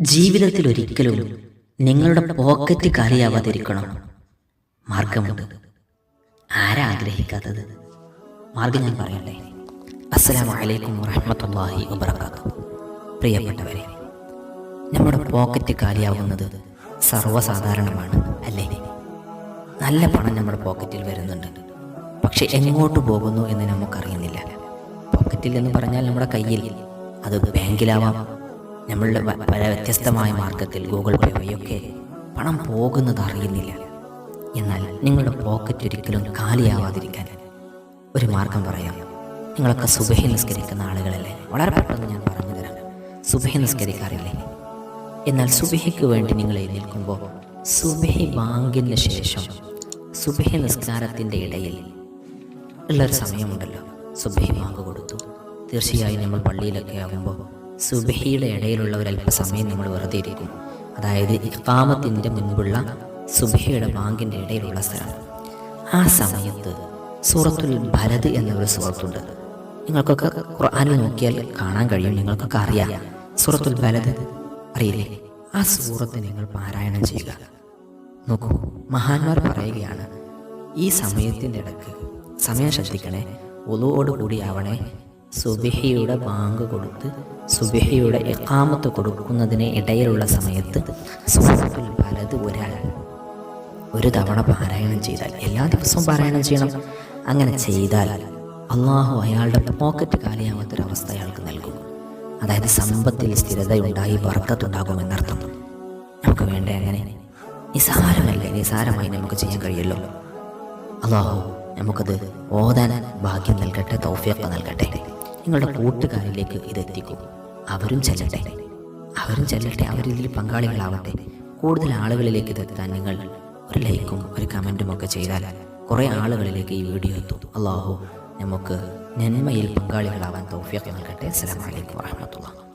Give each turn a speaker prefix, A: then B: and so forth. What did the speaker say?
A: ജീവിതത്തിൽ ഒരിക്കലും നിങ്ങളുടെ പോക്കറ്റ് കാലിയാവാതിരിക്കണം. മാർഗമുണ്ട്. ആരാ ആഗ്രഹിക്കാത്തത്? മാർഗം ഞാൻ പറയട്ടെ. അസ്സലാമു അലൈക്കും വബർക്കാത്തു പ്രിയപ്പെട്ടവരെ നമ്മുടെ പോക്കറ്റ് കാലിയാവുന്നത് സർവസാധാരണമാണ് അല്ലേ? നല്ല പണം നമ്മുടെ പോക്കറ്റിൽ വരുന്നുണ്ട്. പക്ഷെ എങ്ങോട്ട് പോകുന്നു എന്ന് നമുക്കറിയുന്നില്ല. പോക്കറ്റിൽ എന്ന് പറഞ്ഞാൽ നമ്മുടെ കയ്യിൽ അത് ബാങ്കിലാവാം നമ്മളുടെ പല വ്യത്യസ്തമായ മാർഗത്തിൽ ഗൂഗിൾ പേ വഴിയൊക്കെ പണം പോകുന്നത് അറിയുന്നില്ല. എന്നാൽ നിങ്ങളുടെ പോക്കറ്റ് ഒരിക്കലും കാലിയാവാതിരിക്കാൻ ഒരു മാർഗം പറയാം. നിങ്ങളൊക്കെ സുബഹി നിസ്കരിക്കുന്ന ആളുകളല്ലേ? വളരെ പെട്ടെന്ന് ഞാൻ പറഞ്ഞു തരാം. സുബഹി നിസ്കരിക്കാറില്ലേ? എന്നാൽ സുബഹിക്ക് വേണ്ടി നിങ്ങൾ എഴുന്നേൽക്കുമ്പോൾ സുബഹി ബാങ്കിന് ശേഷം സുബഹി നിസ്കാരത്തിന്റെ ഇടയിൽ ഉള്ളൊരു സമയമുണ്ടല്ലോ. സുബഹി ബാങ്ക് കൊടുത്തു. തീർച്ചയായും നമ്മൾ പള്ളിയിലൊക്കെ ആകുമ്പോൾ സുബഹിയുടെ ഇടയിലുള്ള ഒരു അല്പസമയം നമ്മൾ വെറുതെ ഇരിക്കും. അതായത് ഇക്കാമത്തിന്റെ മുൻപുള്ള സുബഹിയുടെ ബാങ്കിന്റെ ഇടയിലുള്ള സ്ഥലം. ആ സമയത്ത് സൂറത്തുൽ ഭരത് എന്നൊരു സൂറത്തുണ്ട് നിങ്ങൾക്കൊക്കെ ഖുർആാനിൽ നോക്കിയാൽ കാണാൻ കഴിയും നിങ്ങൾക്കൊക്കെ അറിയാം. സൂറത്തുൽ ഭരത് അറിയില്ലേ? ആ സൂറത്ത് നിങ്ങൾ പാരായണം ചെയ്യുക. നോക്കൂ മഹാന്മാർ പറയുകയാണ് ഈ സമയത്തിന്റെ ഇടയ്ക്ക് സമയം ശ്രദ്ധിക്കണേ ഒലുവോട് കൂടി ആവണേ സുബിഹയുടെ ബാങ്ക് കൊടുത്ത് സുബിഹയുടെ എക്കാമത്ത് കൊടുക്കുന്നതിന് ഇടയിലുള്ള സമയത്ത് സൂറത്തുൽ പലത് ഒരാൾ ഒരു തവണ പാരായണം ചെയ്താൽ എല്ലാ ദിവസവും പാരായണം ചെയ്യണം. അങ്ങനെ ചെയ്താൽ അള്ളാഹു അയാളുടെ പോക്കറ്റ് കാലിയാവാത്തൊരവസ്ഥ അയാൾക്ക് നൽകും. അതായത് സമ്പത്തിൽ സ്ഥിരതയുണ്ടായി വർക്കത്തുണ്ടാകുമെന്നർത്ഥം. നമുക്ക് വേണ്ട അങ്ങനെ? നിസാരമല്ലേ നിസാരമായി നമുക്ക് ചെയ്യാൻ കഴിയുള്ളൂ. അള്ളാഹു നമുക്കത് ഓതാൻ ഭാഗ്യം നൽകട്ടെ തൗഫിയൊക്കെ നൽകട്ടെ. നിങ്ങളുടെ കൂട്ടുകാരിലേക്ക് ഇത് അവരും ചെല്ലട്ടെ. അവരും ചെല്ലട്ടെ. അവരിതിൽ പങ്കാളികളാവട്ടെ. കൂടുതൽ ആളുകളിലേക്ക് ഇതെത്താൻ നിങ്ങൾ ഒരു ലൈക്കും ഒരു കമന്റും ഒക്കെ ചെയ്താൽ കുറേ ആളുകളിലേക്ക് ഈ വീഡിയോ എത്തും. അള്ളാഹു നമുക്ക് നന്മയിൽ പങ്കാളികളാവാൻ തോഫിയൊക്കെ നൽകട്ടെ. അസ്സലാമു അലൈക്കും വാഹമത്തുള്ള